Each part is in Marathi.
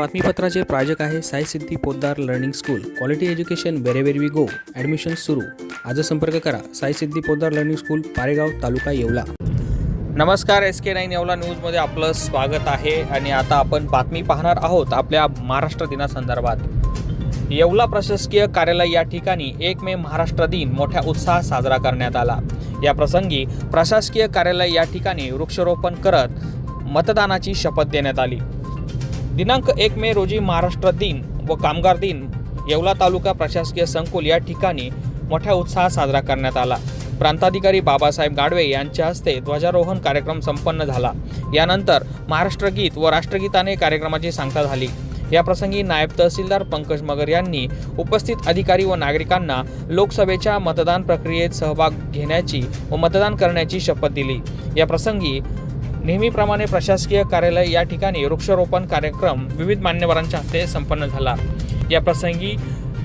बातमीपत्राचे प्रायोजक आहे Sai Siddhi Poddar learning school. Quality education wherever we go admission सुरू. आज संपर्क करा. Sai Siddhi Poddar learning school Paregaon taluka Yeola. नमस्कार एस के नाईन येवला न्यूजमध्ये आपलं स्वागत आहे आणि आता आपण बातमी पाहणार आहोत आपल्या महाराष्ट्र दिनासंदर्भात. येवला प्रशासकीय कार्यालय या ठिकाणी एक मे महाराष्ट्र दिन मोठ्या उत्साहात साजरा करण्यात आला. या प्रसंगी प्रशासकीय कार्यालय या ठिकाणी वृक्षारोपण करत मतदानाची शपथ देण्यात आली. दिनांक एक मे रोजी महाराष्ट्र दिन व कामगार दिन येवला तालुका प्रशासकीय संकुल या ठिकाणी मोठ्या उत्साहात साजरा करण्यात आला. प्रांताधिकारी बाबासाहेब गाडवे यांच्या हस्ते ध्वजारोहण कार्यक्रम संपन्न झाला. यानंतर महाराष्ट्र गीत व राष्ट्रगीताने कार्यक्रमाची सांगता झाली. या प्रसंगी नायब तहसीलदार पंकज मगर यांनी उपस्थित अधिकारी व नागरिकांना लोकसभेच्या मतदान प्रक्रियेत सहभाग घेण्याची व मतदान करण्याची शपथ दिली. या प्रसंगी नेहमीप्रमाणे प्रशासकीय कार्यालय या ठिकाणी वृक्षारोपण कार्यक्रम विविध मान्यवरांच्या हस्ते संपन्न झाला. या प्रसंगी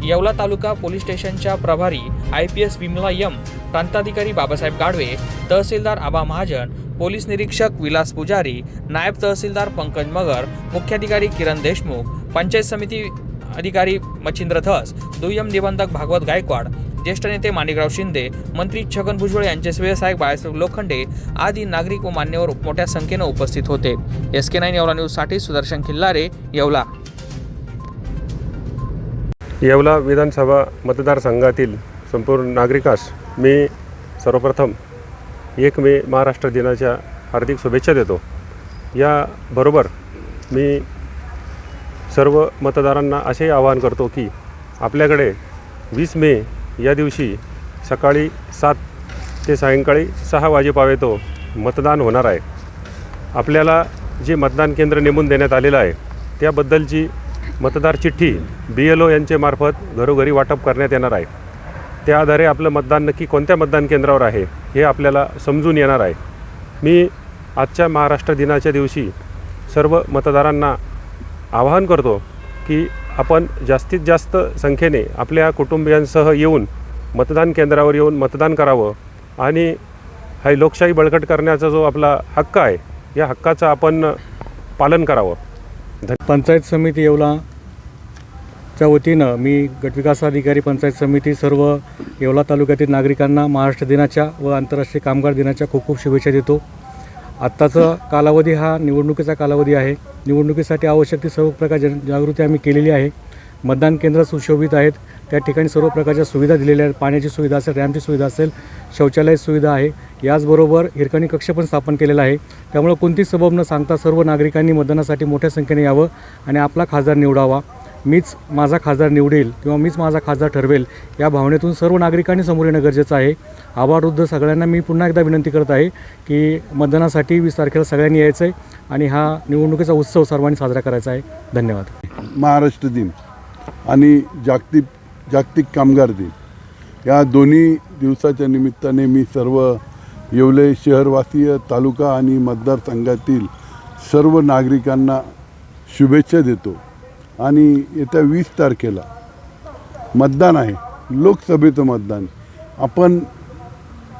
येवला तालुका पोलीस स्टेशनच्या प्रभारी आय पी एस विमला यम प्रांताधिकारी बाबासाहेब गाडवे तहसीलदार आबा महाजन पोलीस निरीक्षक विलास पुजारी नायब तहसीलदार पंकज मगर मुख्याधिकारी किरण देशमुख पंचायत समिती अधिकारी मच्छिंद्र धस दुय्यम निबंधक भागवत गायकवाड ज्येष्ठ नेते माणिकराव शिंदे मंत्री छगन भुजबळ यांचे स्वयंसहायक बाळासाहेब लोखंडे आदी नागरिक व मान्यवर मोठ्या संख्येनं उपस्थित होते. एस के नाईन येवला न्यूजसाठी सुदर्शन खिल्लारे येवला. येवला विधानसभा मतदारसंघातील संपूर्ण नागरिकास मी सर्वप्रथम एक मे महाराष्ट्र दिनाच्या हार्दिक शुभेच्छा देतो. याबरोबर मी सर्व मतदारांना असे आवाहन करतो की आपल्याकडे वीस मे या दिवशी सकाळी सात ते सायंकाळी सहा वाजेपावेतो मतदान होणार आहे. आपल्याला जे मतदान केंद्र नेमून देण्यात आलेलं आहे त्याबद्दलची मतदार चिठ्ठी बी एल ओ यांच्यामार्फत घरोघरी वाटप करण्यात येणार आहे. त्या आधारे आपलं मतदान नक्की कोणत्या मतदान केंद्रावर आहे हे आपल्याला समजून येणार आहे. मी आजच्या महाराष्ट्र दिनाच्या दिवशी सर्व मतदारांना आवाहन करतो की आपण जास्तीत जास्त संख्येने आपल्या कुटुंबियांसह येऊन मतदान केंद्रावर येऊन मतदान करावं आणि हा लोकशाही बळकट करण्याचा जो आपला हक्क आहे या हक्काचं आपण पालन करावं. पंचायत समिती येवलाच्या वतीनं मी गटविकास अधिकारी पंचायत समिती सर्व येवला तालुक्यातील नागरिकांना महाराष्ट्र दिनाच्या व आंतरराष्ट्रीय कामगार दिनाच्या खूप खूप शुभेच्छा देतो. आत्ताचा कालावधी हा निवडणुकीचा कालावधी आहे. निवडणुकीसाठी आवश्यक ती सर्व प्रकार जन जागृती आम्ही केलेली आहे. मतदान केंद्र सुशोभित आहेत. त्या ठिकाणी सर्व प्रकारच्या सुविधा दिलेल्या आहेत. पाण्याची सुविधा असेल रॅम्पची सुविधा असेल शौचालय सुविधा आहे. याचबरोबर हिरकणी कक्ष पण स्थापन केलेला आहे. त्यामुळं कोणतीच सबब न सांगता सर्व नागरिकांनी मतदानासाठी मोठ्या संख्येने यावं आणि आपला खासदार निवडावा. मीच माझा खासदार निवडेल किंवा मीच माझा खासदार ठरवेल या भावनेतून सर्व नागरिकांनी समोर येणं गरजेचं आहे. आभारवृद्ध सगळ्यांना मी पुन्हा एकदा विनंती करत आहे की मतदानासाठी वीस तारखेला सगळ्यांनी यायचं आहे आणि हा निवडणुकीचा उत्सव सर्वांनी साजरा करायचा आहे. धन्यवाद. महाराष्ट्र दिन आणि जागतिक जागतिक कामगार दिन. या दोन्ही दिवसाच्या निमित्ताने मी सर्व येवले शहरवासीय तालुका आणि मतदारसंघातील सर्व नागरिकांना शुभेच्छा देतो. आणि येत्या वीस तारखेला मतदान आहे. लोकसभेचं मतदान. आपण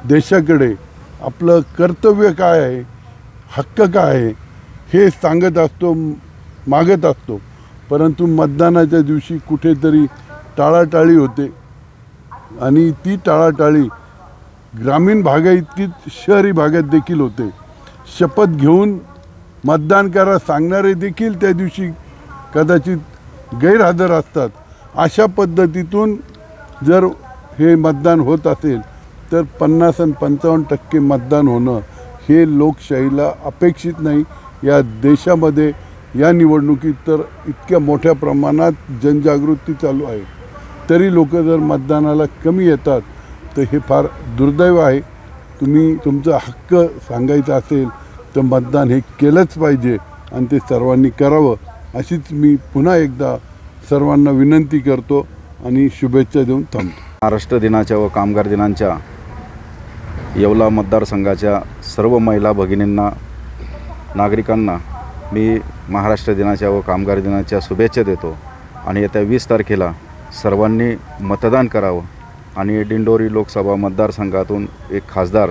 देशाकडे आपलं कर्तव्य काय आहे? हक्क काय आहे? हे सांगत असतो मागत असतो. परंतु मतदानाच्या दिवशी कुठेतरी टाळाटाळी होते. आणि ती टाळाटाळी ग्रामीण भागाइतकीच शहरी भागात देखील होते. शपथ घेऊन मतदान करा सांगणारे देखील त्या दिवशी कदाचित गैरहजर असतात. अशा पद्धतीतून जर हे मतदान होत असेल तर पन्नास आणि पंचावन्न टक्के मतदान होणं हे लोकशाहीला अपेक्षित नाही. या देशामध्ये या निवडणुकीत तर इतक्या मोठ्या प्रमाणात जनजागृती चालू आहे. तरी लोक जर मतदानाला कमी येतात तर हे फार दुर्दैव आहे. तुम्ही तुमचा हक्क सांगायचा असेल तर मतदान हे केलंच पाहिजे आणि ते सर्वांनी करावं. अशीच मी पुन्हा एकदा सर्वांना विनंती करतो आणि शुभेच्छा देऊन थांबतो. महाराष्ट्र दिनाच्या व कामगार दिनांच्या येवला मतदारसंघाच्या सर्व महिला भगिनींना नागरिकांना मी महाराष्ट्र दिनाच्या व कामगार दिनाच्या शुभेच्छा देतो आणि येत्या वीस तारखेला सर्वांनी मतदान करावं आणि दिंडोरी लोकसभा मतदारसंघातून एक खासदार